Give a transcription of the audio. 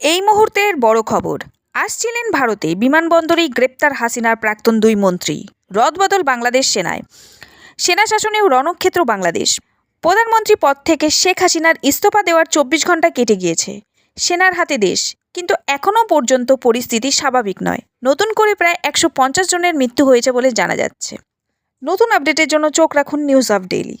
এই মুহূর্তের বড় খবর, আসছিলেন ভারতে বিমানবন্দরেই গ্রেপ্তার হাসিনার প্রাক্তন দুই মন্ত্রী, রদবদল বাংলাদেশ সেনায়। সেনা শাসনেও রণক্ষেত্র বাংলাদেশ। প্রধানমন্ত্রী পদ থেকে শেখ হাসিনার ইস্তফা দেওয়ার চব্বিশ ঘণ্টা কেটে গিয়েছে। সেনার হাতে দেশ, কিন্তু এখনও পর্যন্ত পরিস্থিতি স্বাভাবিক নয়। নতুন করে প্রায় একশো পঞ্চাশ জনের মৃত্যু হয়েছে বলে জানা যাচ্ছে। নতুন আপডেটের জন্য চোখ রাখুন নিউজ অফ ডেইলি।